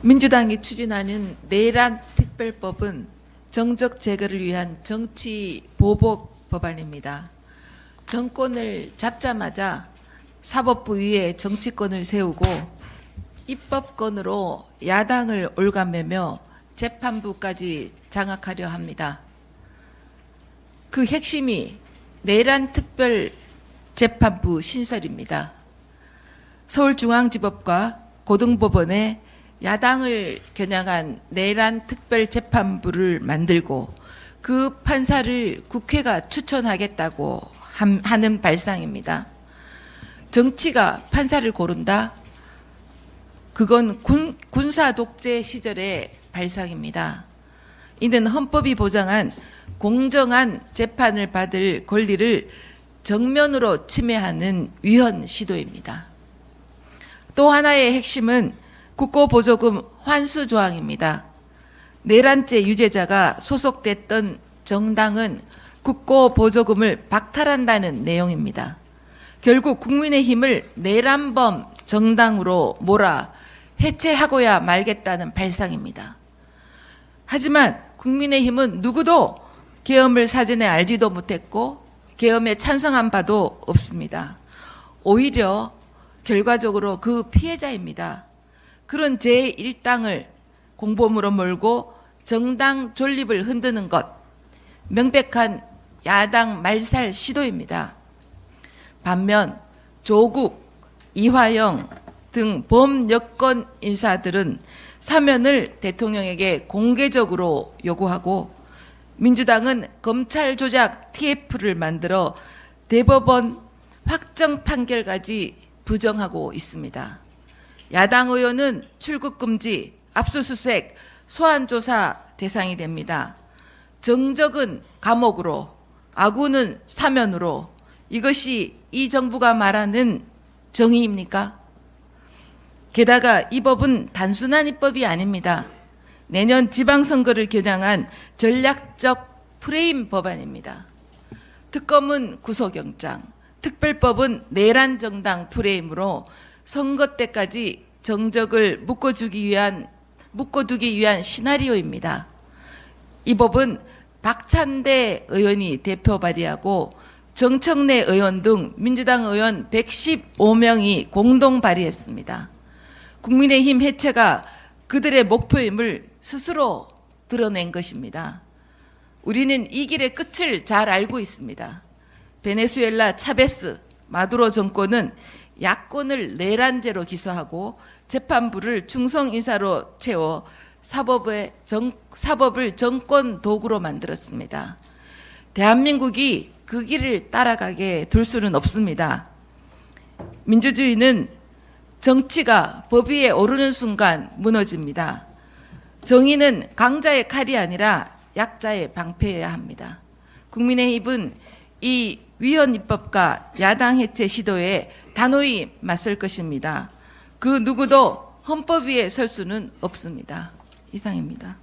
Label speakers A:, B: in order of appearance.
A: 민주당이 추진하는 내란 특별법은 정적 제거를 위한 정치 보복 법안입니다. 정권을 잡자마자 사법부 위에 정치권을 세우고 입법권으로 야당을 올가매며 재판부까지 장악하려 합니다. 그 핵심이 내란 특별 재판부 신설입니다. 서울중앙지법과 고등법원에 야당을 겨냥한 내란 특별 재판부를 만들고 그 판사를 국회가 추천하겠다고 함- 하는 발상입니다. 정치가 판사를 고른다? 그건 군, 군사 독재 시절의 발상입니다. 이는 헌법이 보장한 공정한 재판을 받을 권리를 정면으로 침해하는 위헌 시도입니다. 또 하나의 핵심은 국고보조금 환수 조항입니다. 내란죄 유죄자가 소속됐던 정당은 국고보조금을 박탈한다는 내용입니다. 결국 국민의힘을 내란범 정당으로 몰아 해체하고야 말겠다는 발상입니다. 하지만 국민의힘은 누구도 계엄을 사전에 알지도 못했고 계엄에 찬성한 바도 없습니다. 오히려 결과적으로 그 피해자입니다. 그런 제1당을 공범으로 몰고 정당 존립을 흔드는 것, 명백한 야당 말살 시도입니다. 반면 조국, 이화영 등 범여권 인사들은 사면을 대통령에게 공개적으로 요구하고 민주당은 검찰 조작 TF를 만들어 대법원 확정 판결까지 부정하고 있습니다. 야당 의원은 출국 금지, 압수수색, 소환조사 대상이 됩니다. 정적은 감옥으로, 아군은 사면으로 이것이 이 정부가 말하는 정의입니까? 게다가 이 법은 단순한 입법이 아닙니다. 내년 지방선거를 겨냥한 전략적 프레임 법안입니다. 특검은 구속영장, 특별법은 내란 정당 프레임으로 선거 때까지 정적을 묶어주기 위한 묶어두기 위한 시나리오입니다. 이 법은 박찬대 의원이 대표 발의하고 정청래 의원 등 민주당 의원 115명이 공동 발의했습니다. 국민의힘 해체가 그들의 목표임을 스스로 드러낸 것입니다. 우리는 이 길의 끝을 잘 알고 있습니다. 베네수엘라 차베스 마두로 정권은 야권을 내란죄로 기소하고 재판부를 중성 인사로 채워 사법의 정, 사법을 정권 도구로 만들었습니다. 대한민국이 그 길을 따라가게 둘 수는 없습니다. 민주주의는 정치가 법 위에 오르는 순간 무너집니다. 정의는 강자의 칼이 아니라 약자의 방패여야 합니다. 국민의힘은 이 위헌 입법과 야당 해체 시도에 단호히 맞설 것입니다. 그 누구도 헌법 위에 설 수는 없습니다. 이상입니다.